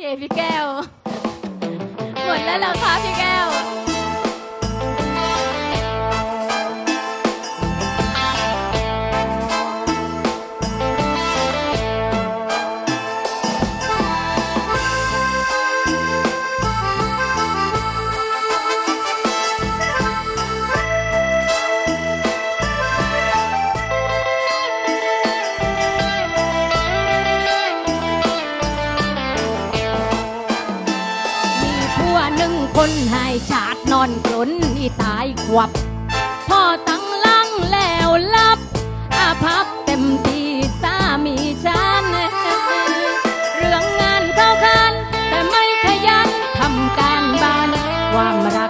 พี่เอพี่แก้ว หมดแล้วเหรอคะพี่แก้ว คนให้ชาตินอนกลนที่ตายขวับ พ่อตั้งลังแล้วลับ อาภัพเต็มทีสามีฉันเรื่องงานเข้าคันแต่ไม่ขยันทำการบ้านความรัก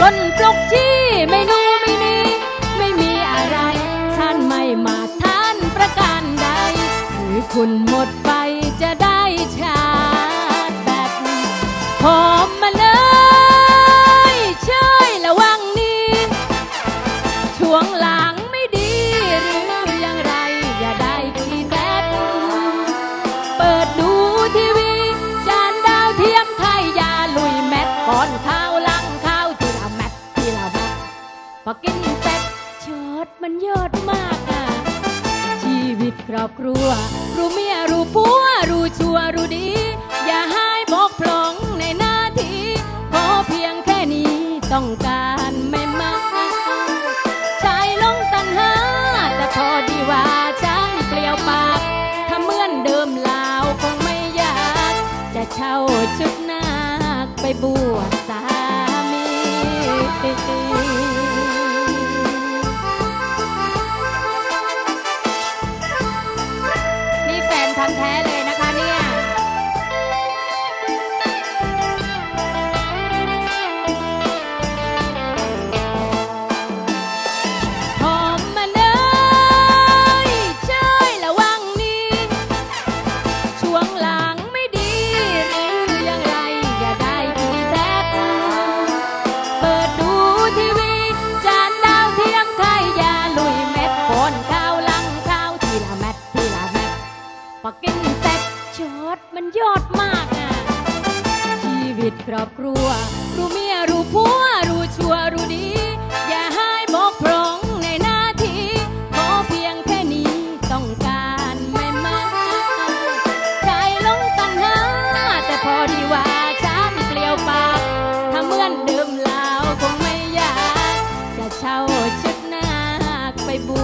ลนปลกที่ไม่นูไม่นีไม่มีอะไร ท่านไม่มาทานประการใดคือคุณหมดไปจะได้ชาติแบบพอ ดมากอะ ชีวิตครอบครัว รู้เมียรู้ผัว รู้ชัวรู้ดี อย่าให้บกพร่องในหน้าที่ขอเพียงแค่นี้ต้องการไม่มากชายลงตันหา แต่พอดีว่าฉันเปลี่ยวปาก ถ้าเหมือนเดิมลาวคงไม่อยาก จะเช่าชุดนาคไปบวช แฟนพันธ์แท้เลยนะคะเนี่ย มันยอดมากอะชีวิตครอบครัว รู้เมียรู้ผัว รู้ชัวรู้ดี อย่าให้บกพร่องในหน้าที่ขอเพียงแค่นี้ต้องการไม่มากใจลงตันหาแต่พอดีว่าฉันเปลี่ยวปากถ้าเหมือนเดิมแล้วคงไม่อยาก จะเช่าชุดนาคไปบู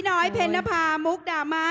ี่น้อยเพนนภามุกดามา